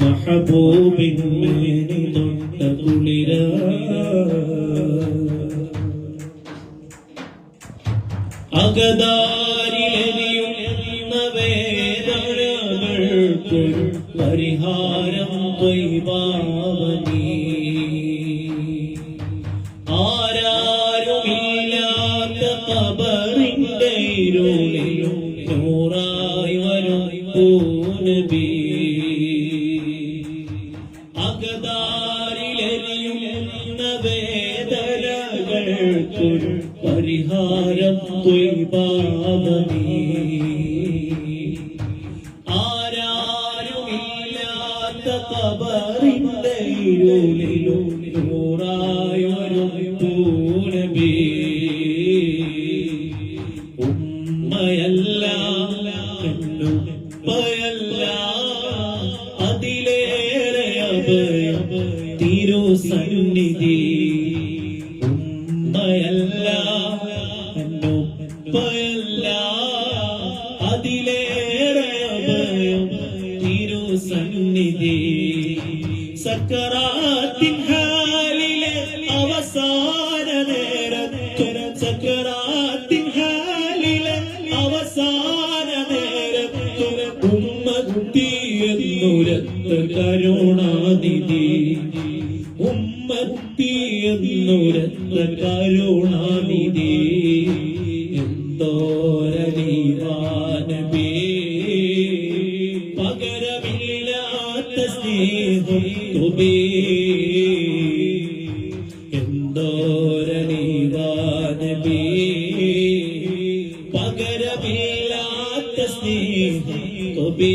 മഹബൂബിൻ മേനി തൊട്ട കുളിര അകതാരിലെറിയുന്ന വേദനകൾക്ക് പരിഹാരം ത്വയ്ബാവനീ ആരാരുമില്ലാത്ത കബറിന്റെ ഇരുളിലും നൂറായി വരും പൂനബി അകതാരിലെറിയുന്ന വേദനകൾക്കൊരു പരിഹാരം ത്വയ്ബാവനീ ആരാരുമില്ലാത്ത കബറിന്റെ ഇരുളിലും അതിലേറെ അഭയം തിരു സന്നിധി ഉമ്മയല്ല ഉപ്പയല്ല അതിലേറെ തിരുസന്നിധി. തിരു സന്നിധി സക്കറാത്തിൻ ഹാലിലെ അവസാന നേരത്തുര സക്കറാത്തിൻ ഹാലിലെ അവസാന നേരത്തുര ഉമ്മ എന്നുരത്ത കരുണാനിധി ഉമ്മത്തി കരുണാനിധി എന്തോരനീവാനബേ പകരമില്ലാത്ത സ്നേഹം തുബേ എന്തോരനീവാനബേ പകരമില്ലാത്ത സ്നേഹം തുബേ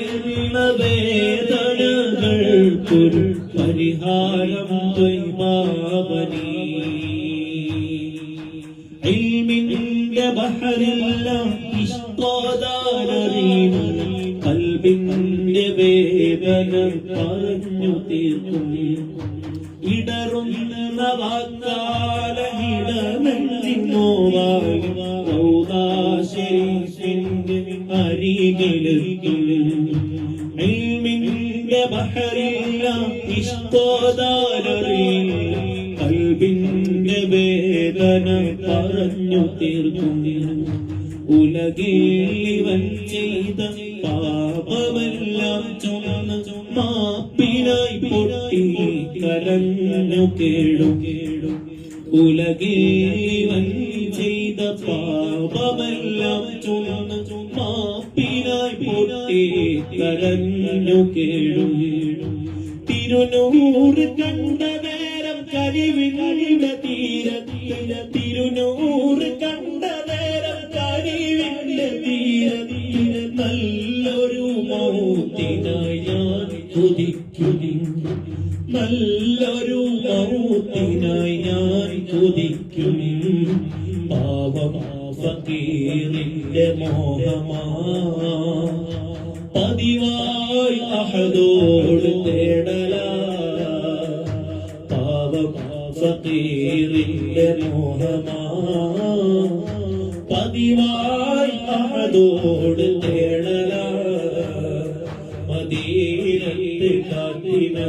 വേദനകൾക്കൊരു പരിഹാരം ത്വയ്മാവനീ ഇൽമിന്റെ ബഹരെല്ലാം ഇഷ്ടോദാനറിയും കൽബിന്റെ വേദന പറഞ്ഞു തീർക്കും ഇടറുന്ന വാക്കാല ഇടമെന്നിന്നോവായും ഇഷ്ടോദാനറിയും കൽബിന്റെ വേദന പറഞ്ഞു തീർക്കും. ഇവൻ ചെയ്ത പാപമെല്ലാം ചുമന്ന് മാപ്പിനായി പൊട്ടി കരഞ്ഞു കേടും. ഇവൻ ചെയ്ത പാപമെല്ലാം ചുമന്ന് മാപ്പിനായി പൊട്ടി കരഞ്ഞു കേടും. തിരുനൂറ് കണ്ട നേരം കരിവികളുടെ തീര. തീര തിരുനൂറ് കണ്ട നേരം കരിവികളുടെ തീര. തീര നല്ലൊരു മൗത്തിനായി ഞാൻ കുതിക്കുന്നു. നല്ലൊരു മൗത്തിനായി ഞാൻ കുതിക്കുനി പാവമാ ഫക്കീറിന്റെ മോഹമാ. പതിവായി അഹദോട് തേടല. പാവം ഫക്കീറിന്റെ മോഹമാ. പതിവായി അഹദോട് തേടല. മദീനത്ത് കാത്തിനന്തൊരഴക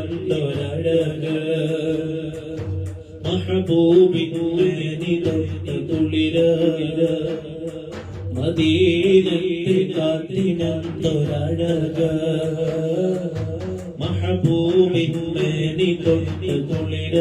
മഹബൂബിന്റെ നിലത്ത് തുളിര. മദീനത്ത് കാത്തിനൊരഴക മഹബൂബിൻ മേനി തൊട്ട് തുളിര